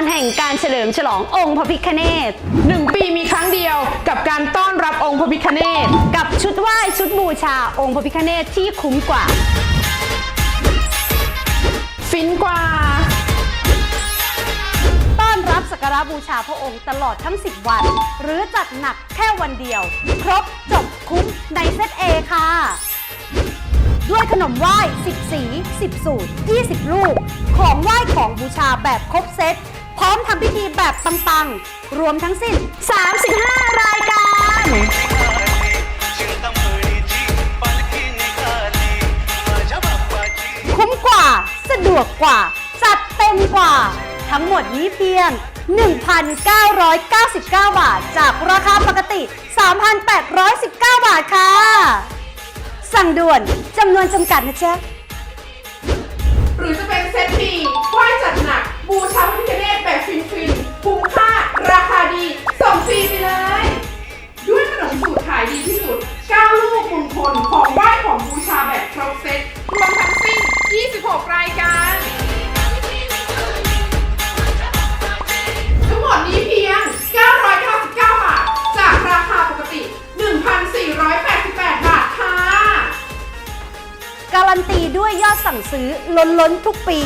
ลแห่งการเฉลิมฉลององค์พระพิฆเนศ หนึ่งปีมีครั้งเดียวกับการต้อนรับองค์พระพิฆเนศ กับชุดไหว้ชุดบูชาองค์พระพิฆเนศที่คุ้มกว่า ฟินกว่า ต้อนรับสักการะบูชาพระองค์ตลอดทั้ง 10 วัน หรือจัดหนักแค่วันเดียว ครบจบคุ้มในเซต A ค่ะด้วยขนมไหว้ 10 สี 10 สูตร 20 ลูก ของไหว้ของบูชาแบบครบเซต พร้อมทำพิธีแบบปังๆ รวมทั้งสิ้น 35 รายการ คุ้มกว่า สะดวกกว่า จัดเต็มกว่า ทั้งหมดนี้เพียง 1,999 บาท จากราคาปกติ 3,819 บาทค่ะ สั่งด่วนจำนวนจำกัดนะเจ๊ะ หรือจะเป็นเซตดีไหว้จัดหนัก บูชาพระพิฆเนศ 26รายการ ทั้งหมดนี้เพียง 999 บาท จากราคาปกติ 1,488 บาทค่ะ การันตีด้วยยอดสั่งซื้อล้นล้นๆทุกปี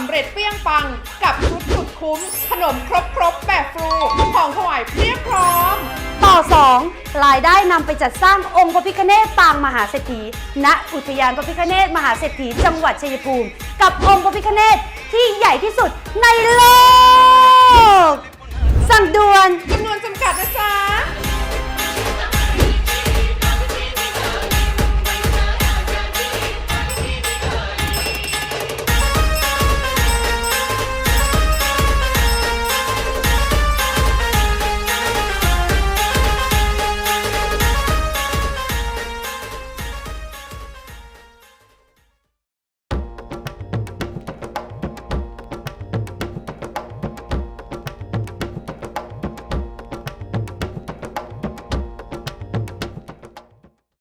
ำเร็จเปรี้ยงปัง กับชุดสุดคุ้ม ขนมครบครบๆแบบฟรูของถวายเพียบพร้อม ต่อ 2 รายได้นำไปจัดสร้างองค์พระพิฆเนศปางมหาเศรษฐีณอุทยานพระพิฆเนศมหาเศรษฐีจังหวัดชัยภูมิ กับองค์พระพิฆเนศที่ใหญ่ที่สุดในโลก